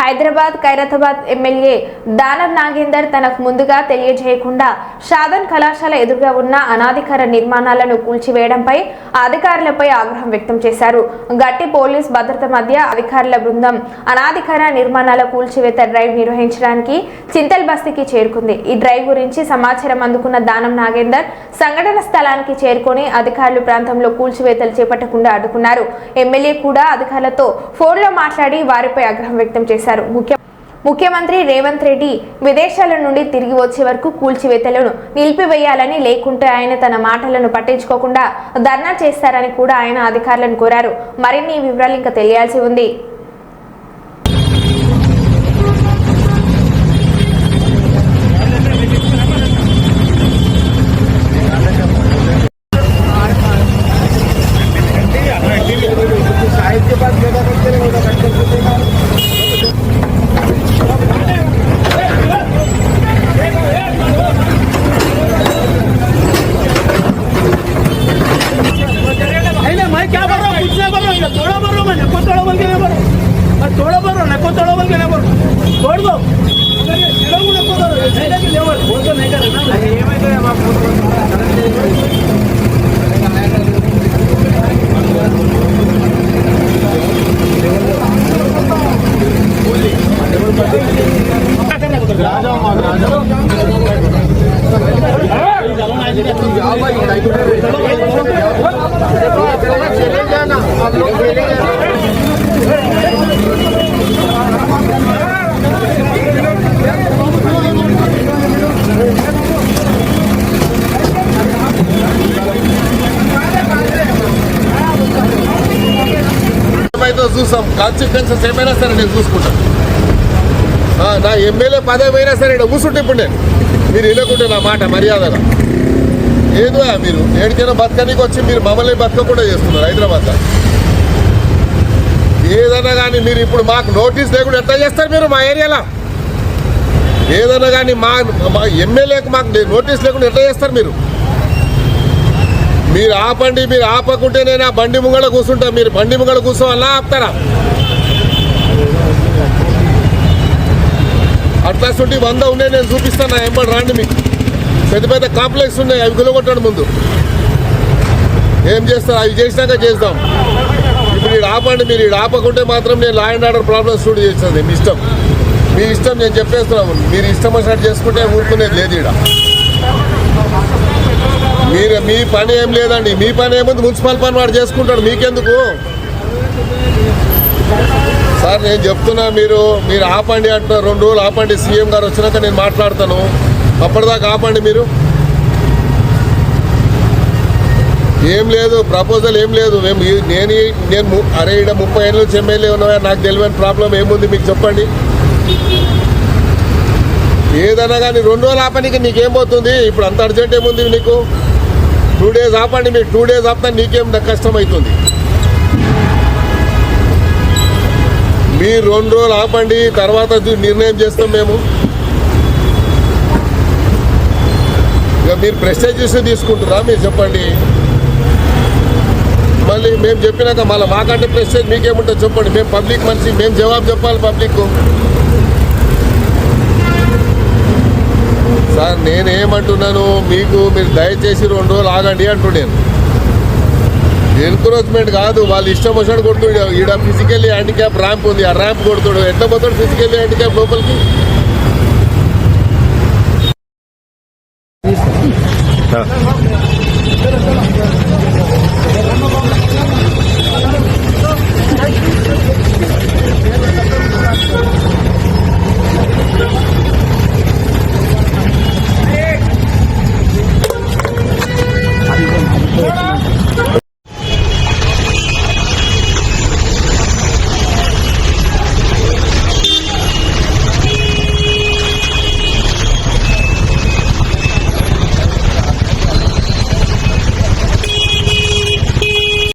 Hyderabad Khairatabad MLA Danam Nagender తనకు ముందుగా తెలియజేయకుండా షాదన్ కళాశాల ఎదురుగా ఉన్న అనాధికార నిర్మాణాలను కూల్చివేయడంపై అధికారులపై ఆగ్రహం వ్యక్తం చేశారు. గట్టి పోలీస్ భద్రత మధ్య అధికారుల బృందం అనాధికార నిర్మాణాల కూల్చివేత డ్రైవ్ నిర్వహించడానికి చింతల్ బస్తీకి చేరుకుంది. ఈ డ్రైవ్ గురించి సమాచారం అందుకున్న దానం నాగేందర్ సంఘటన స్థలానికి చేరుకొని అధికారులు ప్రాంతంలో కూల్చివేతలు చేపట్టకుండా అడ్డుకున్నారు. ఎమ్మెల్యే కూడా అధికారులతో ఫోన్లో మాట్లాడి వారిపై ఆగ్రహం వ్యక్తం చేశారు. ముఖ్య ముఖ్యమంత్రి రేవంత్ రెడ్డి విదేశాల నుండి తిరిగి వచ్చే వరకు కూల్చివేతలను నిలిపివేయాలని లేకుంటే ఆయన తన మాటలను పట్టించుకోకుండా ధర్నా చేస్తారని కూడా ఆయన అధికారులను కోరారు. మరిన్ని వివరాలు ఇంకా తెలియాల్సి ఉంది. थोडं बरोबर म्हणजे नको थोडं बघ गेलं बरोबर थोडं बरोबर नको थोडं बघ गेलं बरोबर थोडं ఏమైతే చూస్తాం కాన్సిక్వెన్సెస్ ఏమైనా సరే నేను చూసుకుంటాను నా ఎమ్మెల్యే పదవి అయినా సరే ఇక్కడ కూర్చుంటే ఇప్పుడు నేను. మీరు వినకుంటే నా మాట మర్యాదగా. ఏదో మీరు ఏడికైనా బతకనికి వచ్చి మీరు మమ్మల్ని బతకకుండా చేస్తున్నారు హైదరాబాద్ ఏదైనా కానీ మీరు ఇప్పుడు మాకు నోటీస్ లేకుండా ఎట్లా చేస్తారు మీరు మా ఏరియాలో? ఏదైనా కానీ మా ఎమ్మెల్యేకి మాకు నోటీస్ లేకుండా ఎట్లా చేస్తారు మీరు? మీరు ఆపండి మీరు ఆపకుంటే నేను ఆ బండి ముంగళ కూర్చుంటా. మీరు బండి ముంగళ కూర్చోవాలా ఆపుతారా? అట్లా వంద ఉన్నాయి నేను చూపిస్తాను నా ఎంబడి రాండి మీకు. పెద్ద పెద్ద కాంప్లెక్స్ ఉన్నాయి అవి గులగొట్టడం ముందు. ఏం చేస్తారు? అవి చేసినాక చేద్దాం. ఇప్పుడు ఈడ ఆపండి మీరు ఈడ ఆపకుంటే మాత్రం నేను లా అండ్ ఆర్డర్ ప్రాబ్లమ్స్ స్టూడియో చేస్తుంది మీ ఇష్టం. మీ ఇష్టం నేను చెప్పేస్తున్నాము మీరు ఇష్టం వచ్చినట్టు చేసుకుంటే ఊరుకునేది లేదు ఈడ. మీరు మీ పని ఏం లేదండి. మీ పని ఏముంది మున్సిపల్ పని వాడు చేసుకుంటాడు. మీకెందుకు? సార్ నేను చెప్తున్నా మీరు మీరు ఆపండి అంటున్నారు రెండు రోజులు ఆపండి. సీఎం గారు వచ్చినాక నేను మాట్లాడతాను. అప్పటిదాకా ఆపండి మీరు. ఏం లేదు ప్రపోజల్ ఏం లేదు. మేము నేను నేను ము- అరే ఇక్కడ ముప్పై ఏళ్ళ నుంచి ఎమ్మెల్యే ఉన్నాయా నాకు తెలియని ప్రాబ్లం ఏముంది మీకు చెప్పండి. ఏదైనా కానీ రెండు రోజులు ఆపనికి నీకేం పోతుంది? ఇప్పుడు అంత అర్జెంట్ ఏముంది నీకు టూ డేస్ ఆపండి మీరు టూ డేస్ ఆపితే నీకేం కష్టం అవుతుంది మీరు రెండు రోజులు ఆపండి తర్వాత నిర్ణయం చేస్తాం మేము. ఇక మీరు ప్రెస్టేజెస్ ఇష్యూ తీసుకుంటారా మీరు చెప్పండి. మళ్ళీ మేము చెప్పినాక మళ్ళీ మాకంటే ప్రెస్టేజ్ మీకేముంటుంది చెప్పండి. మేము పబ్లిక్ మనిషి మేము జవాబు చెప్పాలి పబ్లిక్ సార్ నేనేమంటున్నాను? మీకు మీరు దయచేసి రెండు రోజులు ఆగండి అంటున్నాను ఎన్క్రోచ్మెంట్ కాదు వాళ్ళు ఇష్టం వచ్చినట్టు కొడుతుడు. ఈడ ఫిజికల్లీ హ్యాండిక్యాప్ ర్యాంప్ ఉంది. ఆ ర్యాంప్ కొడుతుడు. ఎంత పోతాడు ఫిజికల్లీ హ్యాండిక్యాప్ లోపలికి?